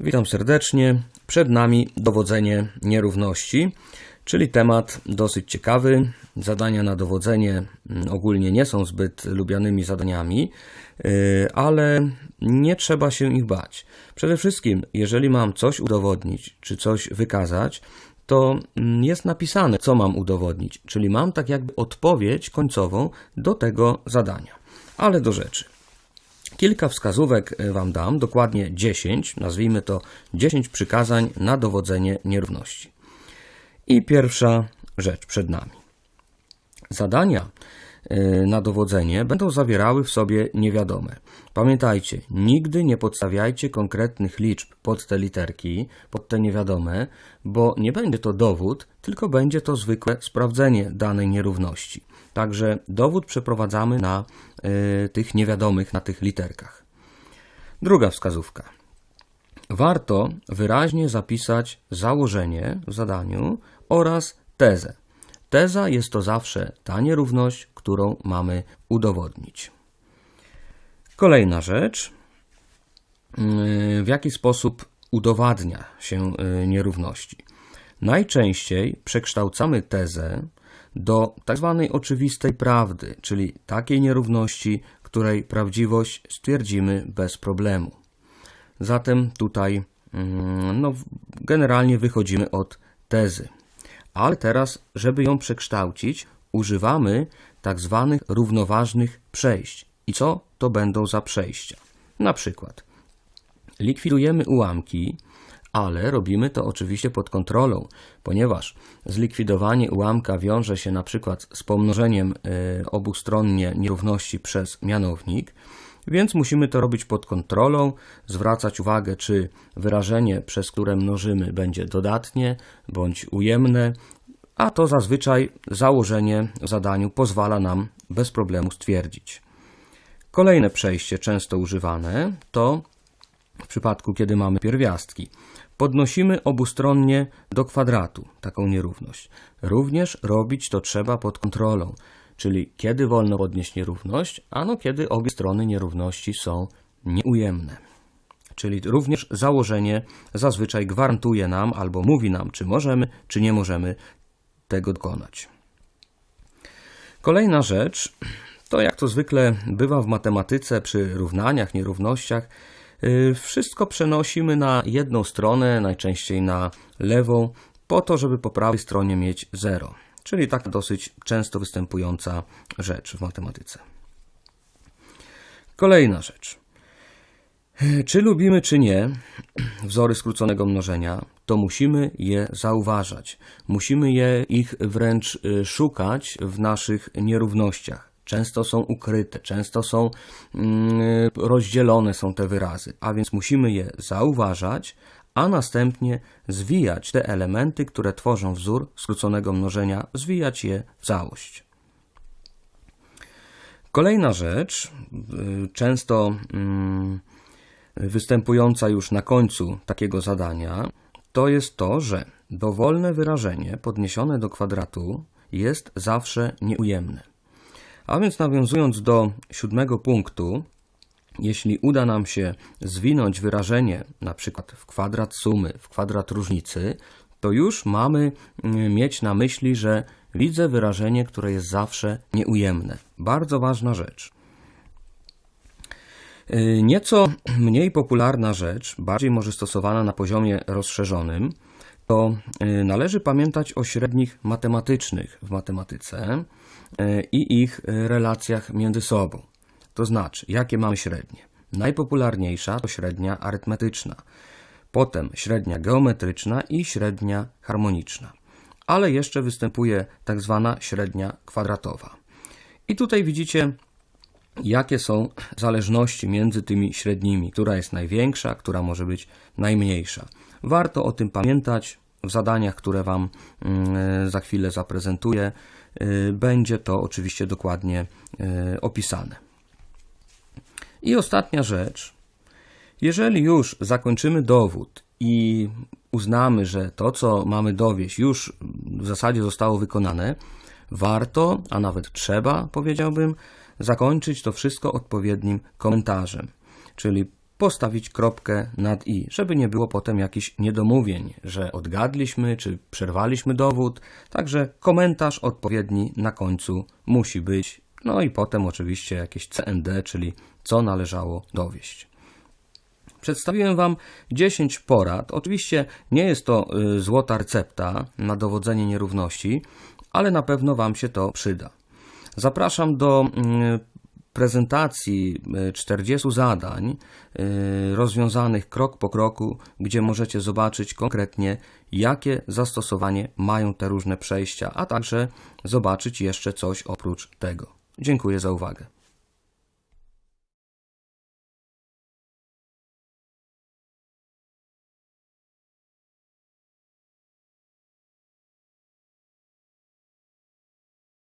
Witam serdecznie. Przed nami dowodzenie nierówności, czyli temat dosyć ciekawy. Zadania na dowodzenie mm, ogólnie nie są zbyt lubianymi zadaniami, yy, ale nie trzeba się ich bać. Przede wszystkim, jeżeli mam coś udowodnić czy coś wykazać, to mm, jest napisane, co mam udowodnić, czyli mam tak jakby odpowiedź końcową do tego zadania. Ale do rzeczy. Kilka wskazówek e, Wam dam, dokładnie 10, nazwijmy to 10 przykazań na dowodzenie nierówności. I pierwsza rzecz przed nami. Zadania na dowodzenie będą zawierały w sobie niewiadome. Pamiętajcie, nigdy nie podstawiajcie konkretnych liczb pod te literki, pod te niewiadome, bo nie będzie to dowód, tylko będzie to zwykłe sprawdzenie danej nierówności. Także dowód przeprowadzamy na y, tych niewiadomych, na tych literkach. Druga wskazówka. Warto wyraźnie zapisać założenie w zadaniu oraz tezę. Teza jest to zawsze ta nierówność, którą mamy udowodnić. Kolejna rzecz. W jaki sposób udowadnia się y, nierówności? Najczęściej przekształcamy tezę do tzw. Tak oczywistej prawdy, czyli takiej nierówności, której prawdziwość stwierdzimy bez problemu. Zatem tutaj mm, no, generalnie wychodzimy od tezy. Ale teraz, żeby ją przekształcić, używamy. Tak równoważnych przejść. I co to będą za przejścia? Na przykład likwidujemy ułamki, ale robimy to oczywiście pod kontrolą, ponieważ zlikwidowanie ułamka wiąże się na przykład z pomnożeniem y, obustronnie nierówności przez mianownik, więc musimy to robić pod kontrolą, zwracać uwagę, czy wyrażenie, przez które mnożymy, będzie dodatnie bądź ujemne, a to zazwyczaj założenie zadaniu pozwala nam bez problemu stwierdzić. Kolejne przejście często używane to w przypadku, kiedy mamy pierwiastki. Podnosimy obustronnie do kwadratu taką nierówność. Również robić to trzeba pod kontrolą, czyli kiedy wolno podnieść nierówność, ano kiedy obie strony nierówności są nieujemne. Czyli również założenie zazwyczaj gwarantuje nam albo mówi nam, czy możemy, czy nie możemy tego dokonać. Kolejna rzecz to, jak to zwykle bywa w matematyce przy równaniach, nierównościach, Y, wszystko przenosimy na jedną stronę, najczęściej na lewą, po to, żeby po prawej stronie mieć 0. Czyli taka dosyć często występująca rzecz w matematyce. Kolejna rzecz. Czy lubimy, czy nie wzory skróconego mnożenia, to musimy je zauważać. Musimy je ich wręcz y, szukać w naszych nierównościach często są ukryte, często są mm, rozdzielone są te wyrazy, a więc musimy je zauważać, a następnie zwijać te elementy, które tworzą wzór skróconego mnożenia, zwijać je w całość. Kolejna rzecz, y, często mm, występująca już na końcu takiego zadania, to jest to, że dowolne wyrażenie podniesione do kwadratu jest zawsze nieujemne. A więc nawiązując do siódmego punktu, jeśli uda nam się zwinąć wyrażenie na przykład w kwadrat sumy, w kwadrat różnicy, to już mamy mm, mieć na myśli, że widzę wyrażenie, które jest zawsze nieujemne. Bardzo ważna rzecz. Y, nieco mniej popularna rzecz, bardziej może stosowana na poziomie rozszerzonym, to y, należy pamiętać o średnich matematycznych w matematyce y, i ich relacjach między sobą. To znaczy, jakie mamy średnie? Najpopularniejsza to średnia arytmetyczna, potem średnia geometryczna i średnia harmoniczna. Ale jeszcze występuje tak zwana średnia kwadratowa. I tutaj widzicie, jakie są zależności między tymi średnimi, która jest największa, która może być najmniejsza. Warto o tym pamiętać w zadaniach, które Wam mm, za chwilę zaprezentuję. Y, będzie to oczywiście dokładnie y, opisane. I ostatnia rzecz. Jeżeli już zakończymy dowód i uznamy, że to, co mamy dowieść, już w zasadzie zostało wykonane, warto, a nawet trzeba, powiedziałbym, zakończyć to wszystko odpowiednim komentarzem. Czyli postawić kropkę nad i, żeby nie było potem jakichś niedomówień, że odgadliśmy czy przerwaliśmy dowód. Także komentarz odpowiedni na końcu musi być. No i potem oczywiście jakieś CND, czyli co należało dowieść. Przedstawiłem Wam 10 porad. Oczywiście nie jest to y, złota recepta na dowodzenie nierówności, ale na pewno Wam się to przyda. Zapraszam do y, prezentacji y, 40 zadań y, rozwiązanych krok po kroku, gdzie możecie zobaczyć konkretnie, jakie zastosowanie mają te różne przejścia, a także zobaczyć jeszcze coś oprócz tego. Dziękuję za uwagę.